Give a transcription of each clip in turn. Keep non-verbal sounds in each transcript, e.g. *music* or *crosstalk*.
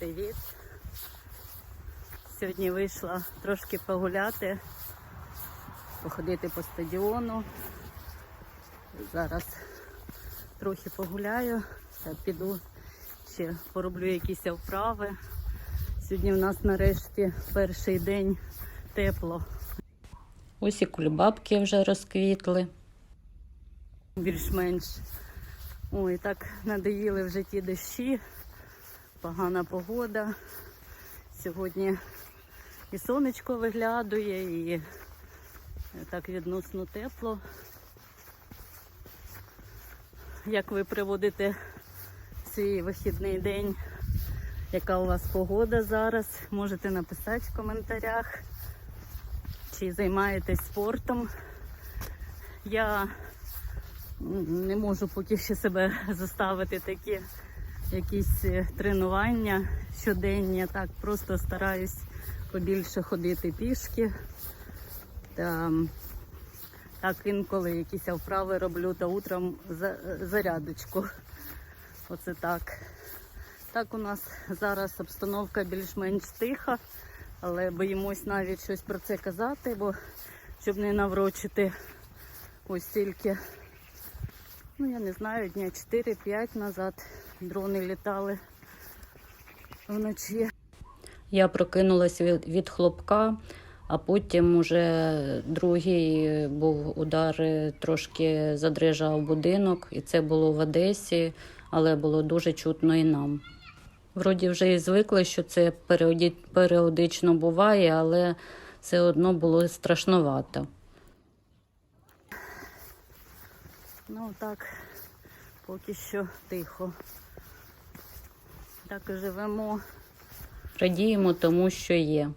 Привіт! Сьогодні вийшла трошки погуляти, походити по стадіону. Зараз трохи погуляю та піду ще пороблю якісь вправи. Сьогодні в нас нарешті перший день тепло. Ось і кульбабки вже розквітли. Більш-менш. Ой, так надоїли вже ті дощі, погана погода. Сьогодні і сонечко виглядує, і так відносно тепло. Як ви приводите свій вихідний день? Яка у вас погода зараз? Можете написати в коментарях. Чи займаєтесь спортом? Я не можу поки ще себе заставити такі якісь е, тренування щоденні. Так, просто стараюсь побільше ходити пішки. Та, так інколи якісь вправи роблю та утром за- зарядочку. Оце так. Так у нас зараз обстановка більш-менш тиха, але боїмось навіть щось про це казати, бо щоб не наврочити ось тільки, ну я не знаю, дня 4-5 назад дрони літали вночі. Я прокинулася від, від хлопка, а потім уже другий був удар, е, трошки задрижав будинок, і це було в Одесі, але було дуже чутно і нам. Вроді вже і звикли, що це періодично буває, але все одно було страшновато. Ну так, поки що тихо. Так і живемо. Радіємо тому, що є.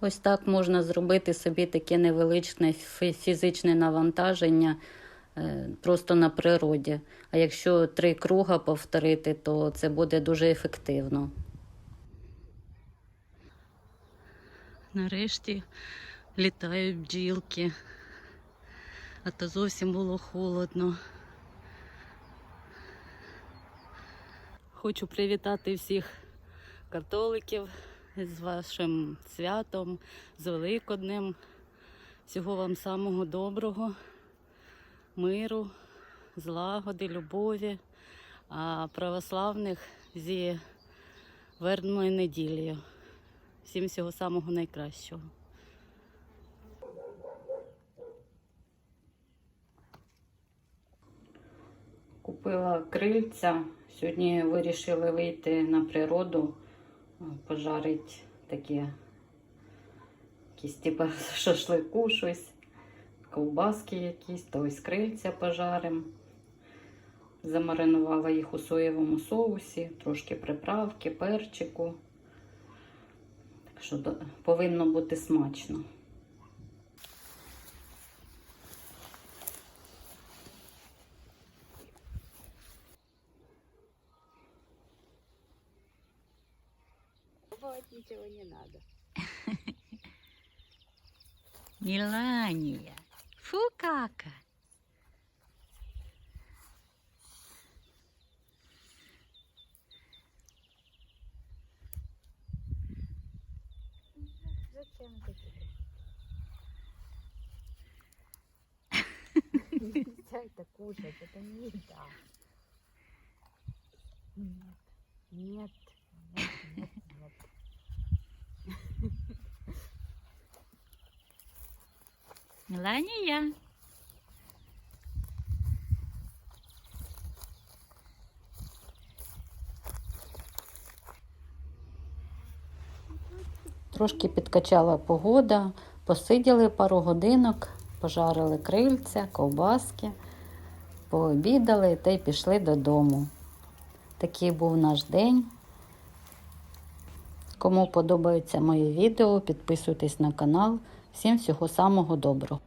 Ось так можна зробити собі таке невеличке фізичне навантаження е, просто на природі. А якщо три круга повторити, то це буде дуже ефективно. Нарешті літають бджілки, а то зовсім було холодно. Хочу привітати всіх католиків з вашим святом, з Великоднем. Всього вам самого доброго, миру, злагоди, любові, а православних зі вербною неділею. Всім всього самого найкращого. Купила крильця. Сьогодні вирішили вийти на природу, пожарити такі якісь типу *laughs* шашлику, щось, ковбаски якісь, то ось крильця пожарим. Замаринувала їх у соєвому соусі, трошки приправки, перчику. Так що повинно бути смачно. Пробовать ничего не надо. *laughs* Мелания. Фу, кака. Зачем тебе? *laughs* Нельзя это кушать, это не еда. Нет, нет, нет, нет, нет. Мелания. Трошки підкачала погода, посиділи пару годинок, пожарили крильця, ковбаски, пообідали та й пішли додому. Такий був наш день. Кому подобається моє відео, підписуйтесь на канал. Всім всього самого доброго.